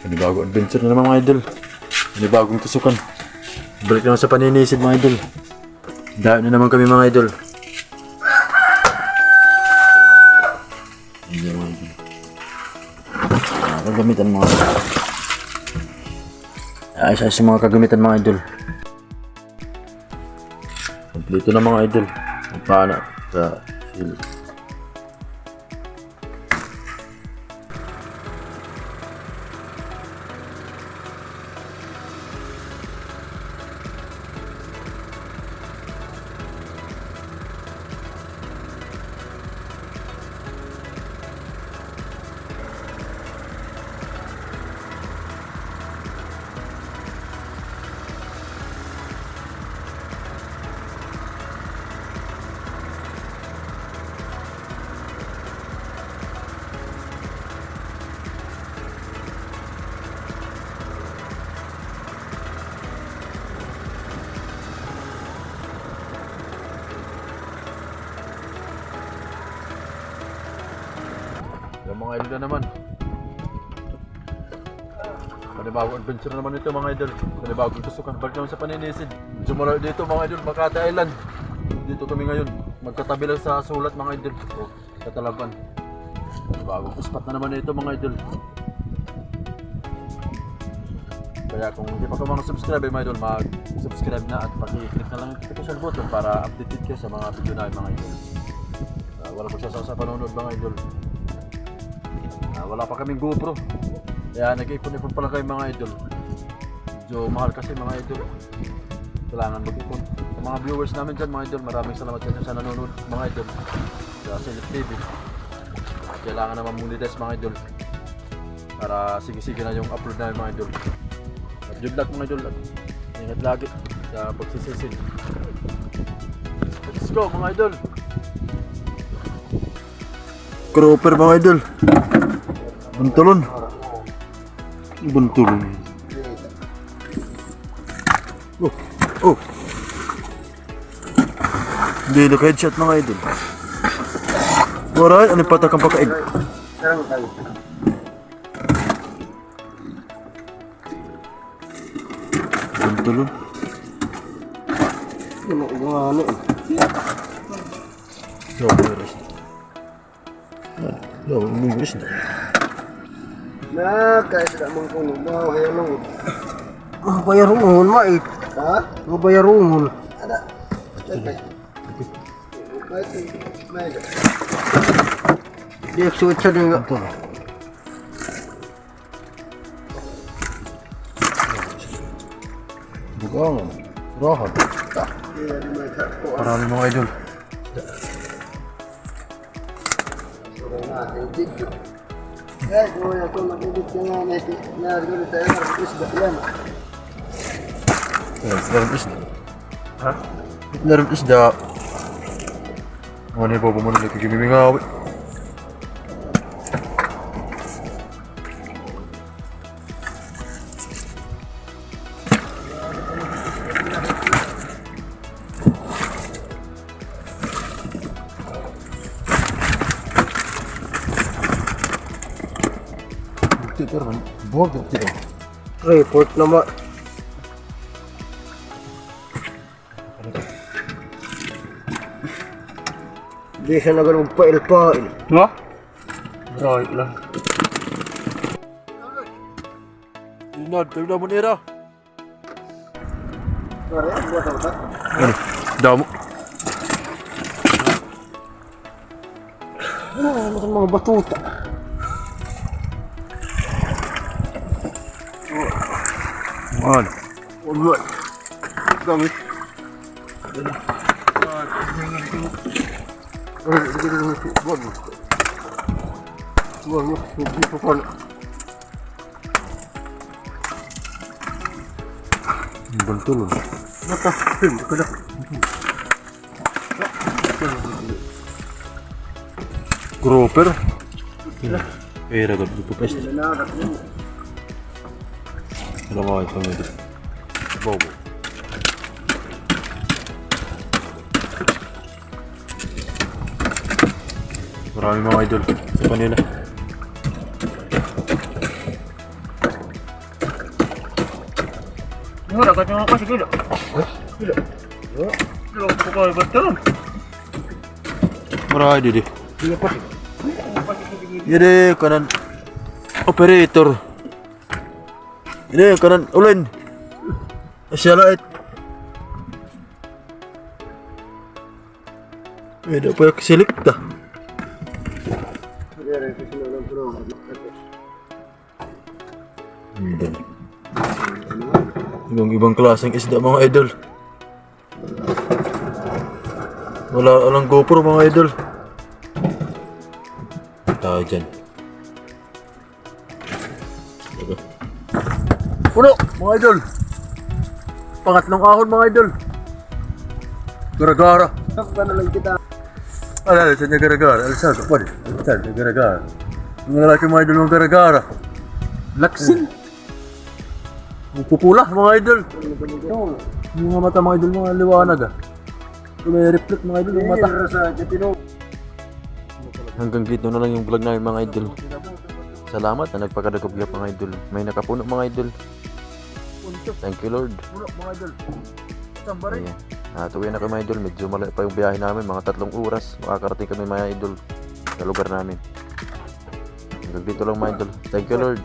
Panibagong adventure na naman mga idol. Panibagong tusukan. Balik naman sa paninisid mga idol. Dahil na naman kami mga idol. Ayan mga idol. Kagamitan mga idol. Ayos ayos yung mga kagamitan mga idol. Kompleto na mga idol. Ang pana sa sili. Mga idol na naman. Panibagong adventure na naman ito mga idol. Panibagong tusukan. Balik naman sa paninisid. Medyo dito mga idol. Makati Island. Dito kami ngayon. Magkatabi lang sa sulat mga idol. O, katalaban. Panibagong spot na naman ito mga idol. Kaya kung hindi pa ka mga subscribe eh, mga idol, mag-subscribe na at paki-click na lang yung notification button para updated kayo sa mga video na mga idol. Ah, wala pa siya sa panonood mga idol. Ah, wala pa kaming GoPro. Kaya nag-ipon-ipon pa lang kayo mga idol. Medyo mahal kasi mga idol. Kailangan mag-ipon. Sa mga viewers namin dyan mga idol, maraming salamat sa sa nanonood mga idol. Sa Silip TV. Kailangan naman monetize mga idol. Para sige-sige na yung upload namin mga idol. At good luck mga idol. At Ingat lagi sa pagsisisid. Let's go mga idol! Cropper mga idol. Buntulon. Buntulon. Oh, oh. Hindi naka-headshot mga idol. Alright, ano patak ang pakaig? Buntulon. Ano ano eh. Yo, beres. Yo, mingis na. Na, kahit na mong kuno, mga bayarungon. Mga bayarungon, mait. Ha? Mga bayarungon. Ada. Siyempre. Di suot siya din nga. Bukangan. Rahat. Marami mga idol. Eh, kung ako makikit ka nga na ito, ng isda yan. Larim isda. Ha? Larim isda. Ano yung papamunan na kagimimingawi? Bukti ka rin. Buwag bukti ka. Report naman. Di siya nagalong pail-pail. No? Right lang. Tayo na mo nira. Ano? Damo. Ano, ano mga batuta? Buwan mo. Buwan mo. Hindi pa pala. Bantulon. Mata. Hindi ko na. Gropper. Eh, ragad dito pa. Nanakot mo. Alam mo ito mo dito. Bobo. Marami mga idol sa kanila. Wala ka tingnan kasi gila. Gila. Gila ko kayo ba ito? Marami di. Yede kanan operator. Ini kanan ulin. Asyalait. Ada pa kisilik ta. Ibang ibang klaseng isda mga idol. Wala walang GoPro mga idol. Tayo dyan. Puno mga idol. Pangatlong ahon mga idol. Gara-gara. Na lang kita. Ala, sa niya gara-gara. Ala, sa kapal. Sa niya gara-gara. Mga lalaki mga idol mga gara-gara. Laksin. Ang pupula mga idol. Yung mga mata mga idol mga liwanag ah. May reflect mga idol yung mata. Hanggang dito na lang yung vlog namin mga idol. Salamat na nagpakadagobya mga idol. May nakapuno mga idol. Thank you Lord. Puno mga idol. Ayan. Natuwi na kami mga idol. Medyo malayo pa yung biyahe namin. Mga tatlong oras. Makakarating kami mga idol sa lugar namin. Hanggang dito lang mga idol. Thank you Lord.